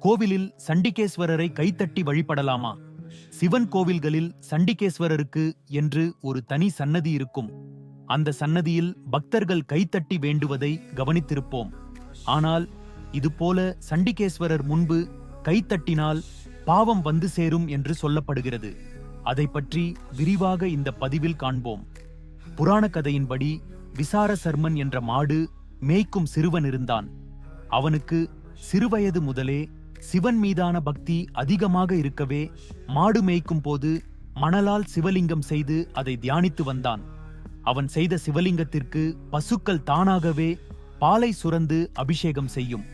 கோவிலில் சண்டிகேஸ்வரரை கைத்தட்டி வழிபடலாமா? சிவன் கோவில்களில் சண்டிகேஸ்வரருக்கு என்று ஒரு தனி சன்னதி இருக்கும். அந்த சன்னதியில் பக்தர்கள் கைத்தட்டி வேண்டுவதை கவனித்திருப்போம். ஆனால் இதுபோல சண்டிகேஸ்வரர் முன்பு கைத்தட்டினால் பாவம் வந்து சேரும் என்று சொல்லப்படுகிறது. அதை பற்றி விரிவாக இந்த பதிவில் காண்போம். புராண கதையின்படி விசார சர்மன் என்ற மாடு மேய்க்கும் சிறுவன் இருந்தான். அவனுக்கு சிறுவயது முதலே சிவன் மீதான பக்தி அதிகமாக இருக்கவே மாடு மேய்க்கும் போது மணலால் சிவலிங்கம் செய்து அதை தியானித்து வந்தான். அவன் செய்த சிவலிங்கத்திற்கு பசுக்கள் தானாகவே பாலை சுரந்து அபிஷேகம் செய்யும்.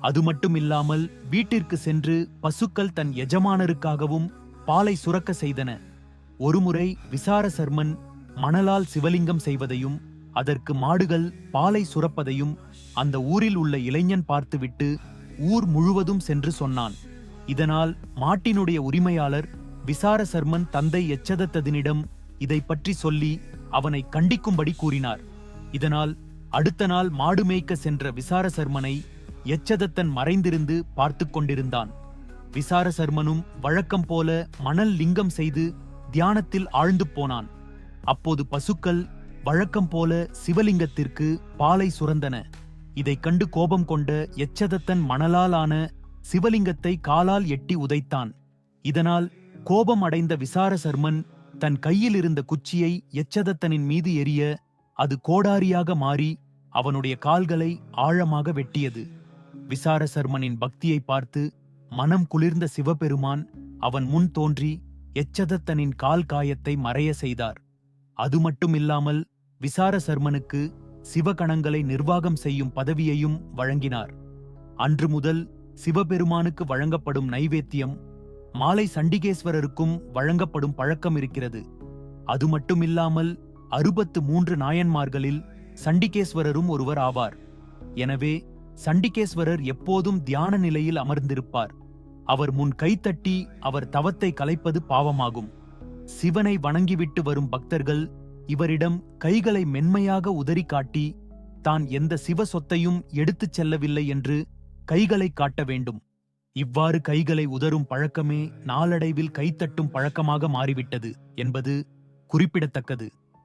அது மட்டும் இல்லாமல் வீட்டிற்கு சென்று பசுக்கள் தன் எஜமானருக்காகவும் பாலை சுரக்க செய்தன. ஒருமுறை விசார சர்மன் மணலால் சிவலிங்கம் செய்வதையும் அதற்கு மாடுகள் பாலை சுரப்பதையும் அந்த ஊரில் உள்ள இளைஞன் பார்த்துவிட்டு ஊர் முழுவதும் சென்று சொன்னான். இதனால் மாட்டினுடைய உரிமையாளர் விசார சர்மன் தந்தை எச்சதத்ததினிடம் இதை பற்றி சொல்லி அவனை கண்டிக்கும்படி கூறினார். இதனால் அடுத்த நாள் மாடு மேய்க்க சென்ற விசார சர்மனை எச்சதத்தன் மறைந்திருந்து பார்த்து கொண்டிருந்தான். விசார சர்மனும் வழக்கம் போல மணல் லிங்கம் செய்து தியானத்தில் ஆழ்ந்து போனான். அப்போது பசுக்கள் வழக்கம் போல சிவலிங்கத்திற்கு பாலை சுரந்தன. இதைக் கண்டு கோபம் கொண்ட எச்சதத்தன் மணலாலான சிவலிங்கத்தை காலால் எட்டி உதைத்தான். இதனால் கோபம் அடைந்த விசார சர்மன் தன் கையில் இருந்த குச்சியை எச்சதத்தனின் மீது எரிய அது கோடாரியாக மாறி அவனுடைய கால்களை ஆழமாக வெட்டியது. விசார சர்மனின் பக்தியை பார்த்து மனம் குளிர்ந்த சிவபெருமான் அவன் முன் தோன்றி எச்சதத்தனின் கால் காயத்தை மறைய செய்தார். அது மட்டுமில்லாமல் விசார சர்மனுக்கு சிவகணங்களை நிர்வாகம் செய்யும் பதவியையும் வழங்கினார். அன்று முதல் சிவபெருமானுக்கு வழங்கப்படும் நைவேத்தியம் மாலை சண்டிகேஸ்வரருக்கும் வழங்கப்படும் பழக்கம் இருக்கிறது. அது மட்டுமில்லாமல் அறுபத்து மூன்று நாயன்மார்களில் சண்டிகேஸ்வரரும் ஒருவர் ஆவார். எனவே சண்டிகேஸ்வரர் எப்போதும் தியான நிலையில் அமர்ந்திருப்பார். அவர் முன் கைத்தட்டி அவர் தவத்தை கலைப்பது பாவமாகும். சிவனை வணங்கிவிட்டு வரும் பக்தர்கள் இவரிடம் கைகளை மென்மையாக உதறி காட்டி தான் எந்த சிவ சொத்தையும் எடுத்துச் செல்லவில்லை என்று கைகளை காட்ட வேண்டும். இவ்வாறு கைகளை உதரும் பழக்கமே நாளடைவில் கைத்தட்டும் பழக்கமாக மாறிவிட்டது என்பது குறிப்பிடத்தக்கது.